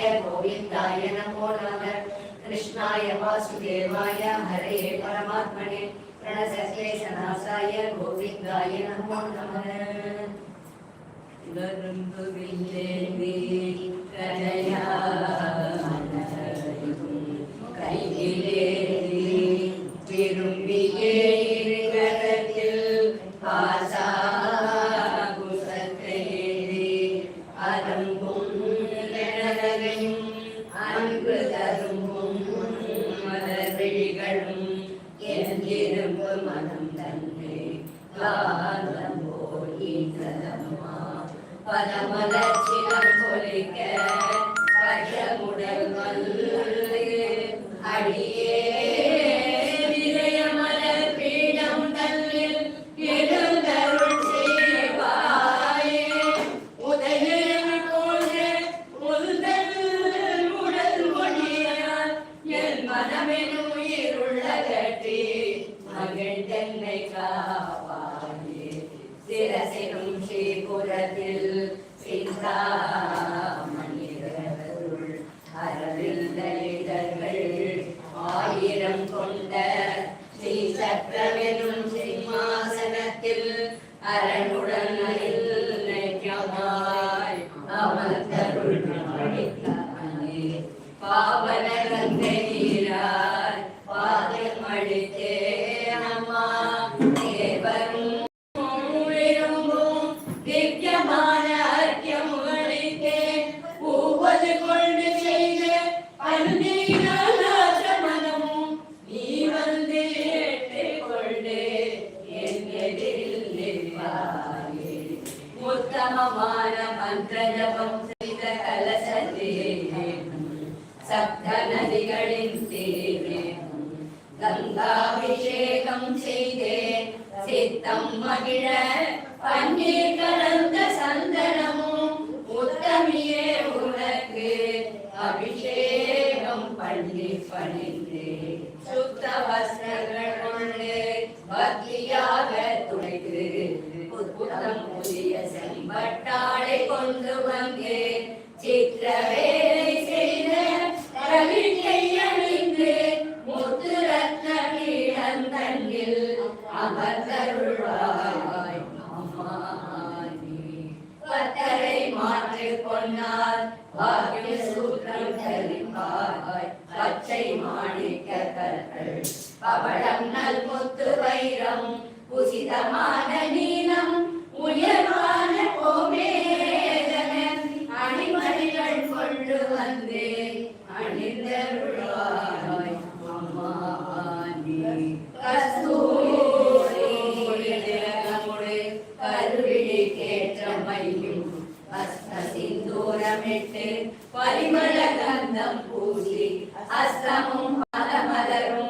गोविन्दाय नमो नमः। कृष्णाय वासुदेवाय हरे परमात्मने। प्रणसकेशनासाय गोविन्दाय नमो नमः। नरम्बुविल्लेवी कलया कैलिले பிழைக்க வஜமுடல் அடியே விஜயமலர் பீடம் தன்னில் எழுந்தருள் செய்வாயே. உதயம் போன்ற முதல் உடல் மொழியால் என் மனமெனும் உயிருள்ள கட்டி மகள் தன்னை காவாயே சிரசினும் ஸ்ரீபுரத்தில் சிந்தா விழ பூசிதமான நீளம் உயர்வான கோமேதன அடிமணிகள் கொண்டு வந்தே அணிந்தருளாய் அம்மா நீ. கஸ்தூரி நம்முடைய கருவிழி கேற்றமையும் பரிமள கந்தம் பூசி அஸ்தமும் பலமலரும்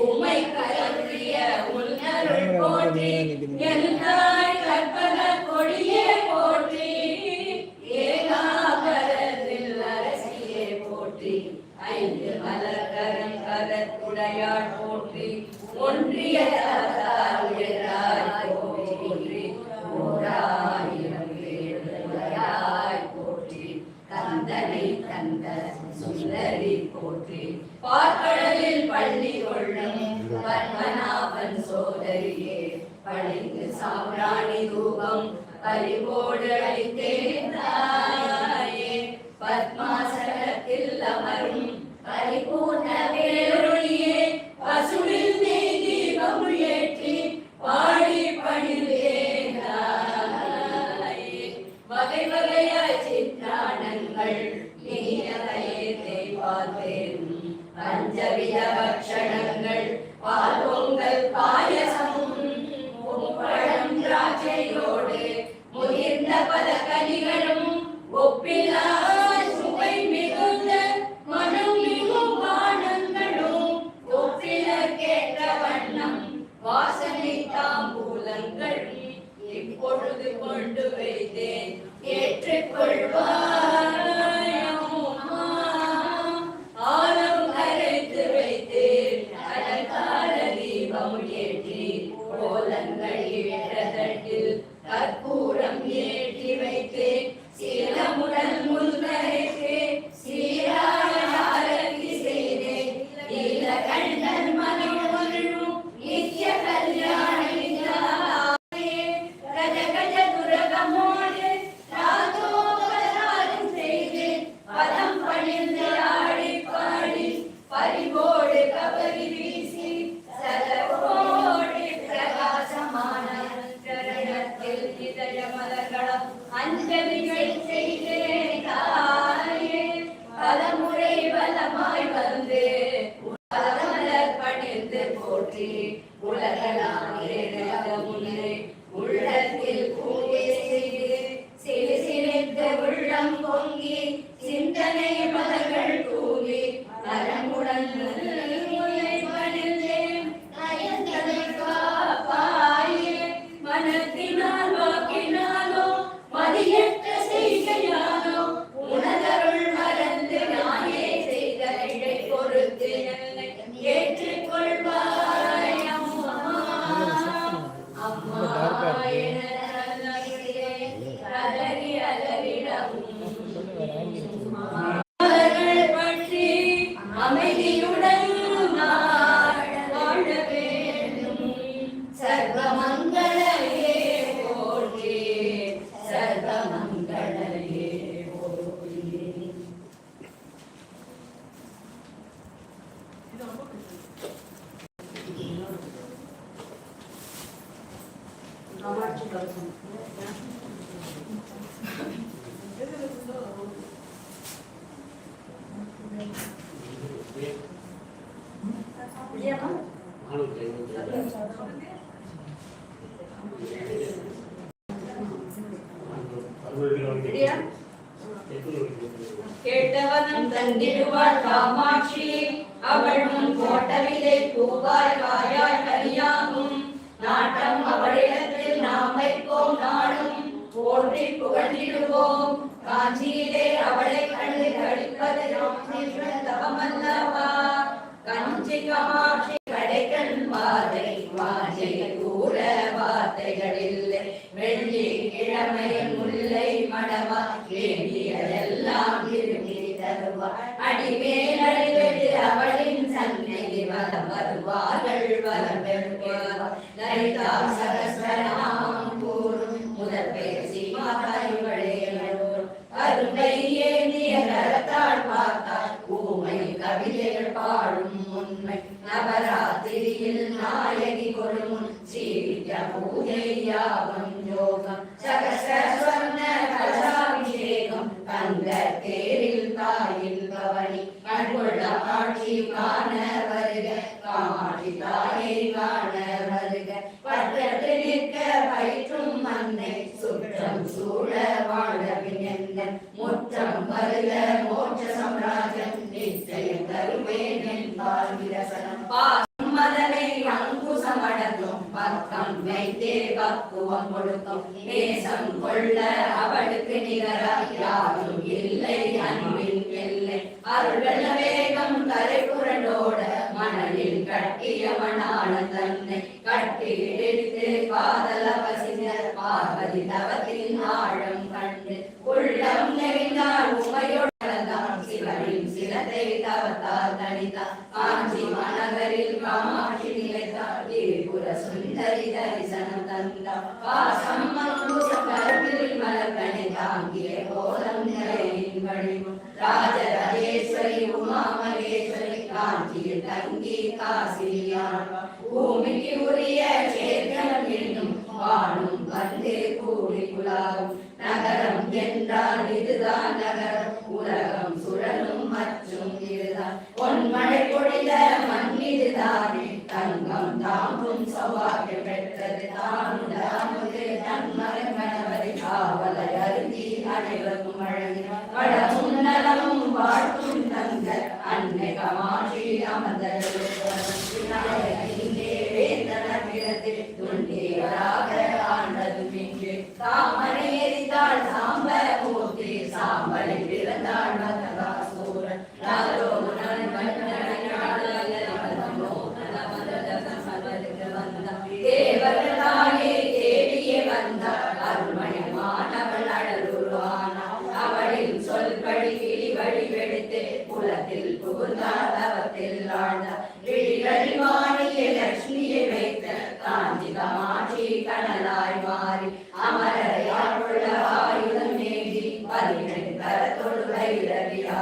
உம்மை கருத்திய உன்னருள் போற்றி என் வள்ளலி போற்றி. பார்க்கடலில் பள்ளி கொள்ளும் பத்மநாபன் சோதரியே பழிந்து சாம்ராணி ரூபம் பறிவோடு அளித்தேந்தாயே பத்மாசனத்தில் அமரும் பரிபூர்ண ஏற்றி கோலங்கள் இடதட்டில் கற்பு போற்றி அமைதியுடன் நாட வாழ வேண்டும் சர்வமங்களே போற்றி சர்வமங்களே போற்றி கேட்டவனும் தந்திடுவார் காமாட்சி அவள் முன் போட்டவிலை பூவாய் வாயாய் கனியாகும் நாட்டம் அவளிடத்தில் நாம் வைப்போம் நாடும். போற்றி புகழ்ந்திடுவோம். காஞ்சியிலே அவளை கண்டு கழிப்பது நாம் தவமல்லவா கஞ்சி காமாட்சி கடைக்கண் வாதை வாஜை கூற வார்த்தைகளில்லை வெள்ளி கிழமை முல்லை மடவா வேண்டியதெல்லாம் திரும்பி தருவார் அடிமேல் அடிவெடு அவளின் சன்னதி வருவார்கள் லலிதா கூறும் பேசி அருமை ஏந்திய கரத்தால் பார்த்தால் ஊமை கவிதைகள் பாடும் నాయని కొడుము శ్రీ విద్య పూజయ్యాగం యోగం సకసర பக்குவம் ஒழுக்கம் நேசம் கொள்ள அவளுக்கு நிகராக யாரும் இல்லை அன்பின் எல்லை. அருள் வேகம் கரை புரண்டோட மணலில் கட்டியவனான தன்னை கட்டி எடுத்து காதல பசிந்த பார்வதி தவத்தின் ஆழம் கண்டு உள்ளம் நெறிந்தால் உமையுடன் சிவனின் சிலத்தை தவத்தால் தனித்தார் காஞ்சி மாநகரில் காமா திரிபுர சுந்தரி தரிசனம் தந்தார் பாசம் மங்குச கருவில் மலர்கனை தாங்கிய கோலம் நிலையின் வடிவும் ராஜராஜேஸ்வரி உமா மகேஸ்வரி காஞ்சியில் தங்கி பூமிக்கு உரிய என்னும் வாழும் கூடி குலாகும் நகரம் என்றால் இதுதான் நகரம் உலகம் சுழலும் மற்றும் இதுதான். பொன்மழை மண் இதுதானே தங்கம் வாழ்த்தும் தங்க அன்னை கமாட்சி அமர்ந்த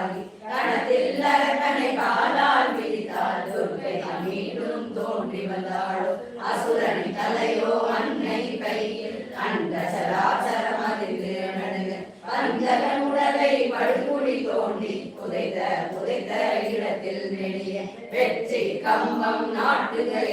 பாடி. கணத்தில் அரக்கனை காலால் பிடித்தாள் துர்க்கை மீண்டும் தோன்றி வந்தாளோ அசுரன் தலையோ அன்னை கையில் அந்த சராசரம் அதிர்ந்து நடுங்க. பஞ்சகன் உடலை படுகுடி தோண்டி புதைத்த புதைத்த இடத்தில் நெடிய வெற்றி கம்பம் நாட்டுகளே.